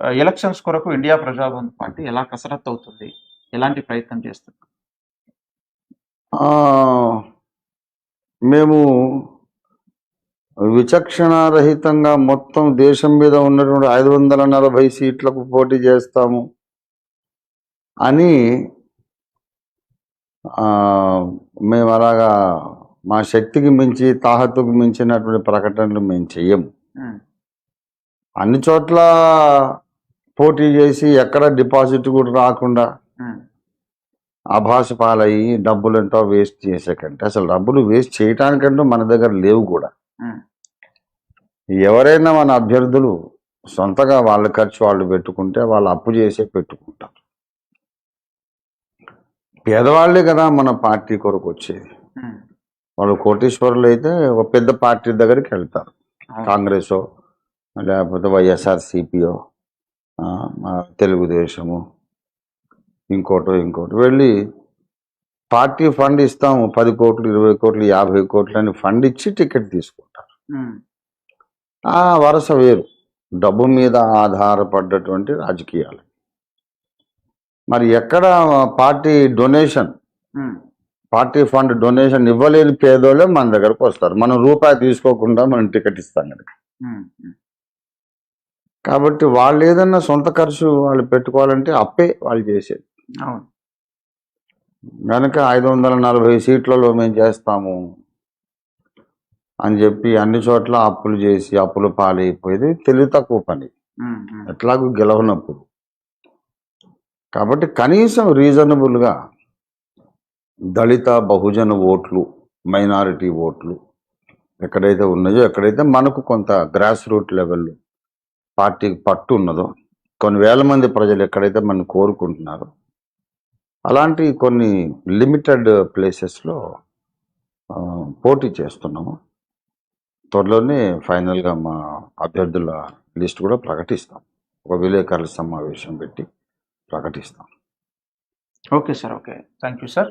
Elections కొరకు India ప్రజాబంధ్ party ఎలా కసరత్తు అవుతుంది ఎలాంటి ప్రయత్నం చేస్తుంది? మేము విచక్షణారహితంగా మొత్తం దేశం మీద ఉన్నటువంటి ఐదు వందల నలభై సీట్లకు పోటీ చేస్తాము అని మేము అలాగా మా శక్తికి మించి తాహతుకు మించినటువంటి ప్రకటనలు మేము చెయ్యము. అన్ని చోట్ల పోటీ చేసి ఎక్కడ డిపాజిట్ కూడా రాకుండా ఆభాస పాలయ్యి డబ్బులు ఎంతో వేస్ట్ చేసే కంటే అసలు డబ్బులు వేస్ట్ చేయటానికంటూ మన దగ్గర లేవు కూడా. ఎవరైనా మన అభ్యర్థులు సొంతగా వాళ్ళ ఖర్చు వాళ్ళు పెట్టుకుంటే వాళ్ళు అప్పు చేసే పెట్టుకుంటారు. పేదవాళ్ళే కదా మన పార్టీ కొరకు వచ్చేది. వాళ్ళు కోటీశ్వరులు అయితే ఒక పెద్ద పార్టీ దగ్గరికి వెళ్తారు. కాంగ్రెస్ లేకపోతే వైఎస్ఆర్ సిపిఓ తెలుగుదేశము ఇంకోటో ఇంకోటి వెళ్ళి పార్టీ ఫండ్ ఇస్తాము పది కోట్లు ఇరవై కోట్లు యాభై కోట్లు అని ఫండ్ ఇచ్చి టికెట్ తీసుకుంటారు. ఆ వరుస వేరు. డబ్బు మీద ఆధారపడ్డటువంటి రాజకీయాలు. మరి ఎక్కడ party donation? Party fund donation ఇవ్వలేని పేదోళ్ళే మన దగ్గరకు వస్తారు. మనం రూపాయి తీసుకోకుండా మనం టికెట్ ఇస్తాం కనుక. కాబట్టి వాళ్ళు ఏదన్నా సొంత ఖర్చు వాళ్ళు పెట్టుకోవాలంటే అప్పే వాళ్ళు చేసేది. అవును. కనుక ఐదు వందల నలభై సీట్లలో మేము చేస్తాము అని చెప్పి అన్ని చోట్ల అప్పులు చేసి అప్పులు పాలైపోయేది తెలివి తక్కువ పని. ఎట్లాగూ గెలవనప్పుడు. కాబట్టి కనీసం రీజనబుల్గా దళిత బహుజన ఓట్లు మైనారిటీ ఓట్లు ఎక్కడైతే ఉన్నాయో ఎక్కడైతే మనకు కొంత గ్రాస్ రూట్ లెవెల్ పార్టీకి పట్టు ఉన్నదో కొన్ని వేల మంది ప్రజలు ఎక్కడైతే మనం కోరుకుంటున్నారో అలాంటి కొన్ని లిమిటెడ్ ప్లేసెస్లో పోటీ చేస్తున్నాము. త్వరలోనే ఫైనల్గా మా అభ్యర్థుల లిస్ట్ కూడా ప్రకటిస్తాం. ఒక విలేకరుల సమావేశం పెట్టి ప్రకటిస్తాం. Okay sir okay. Thank you sir.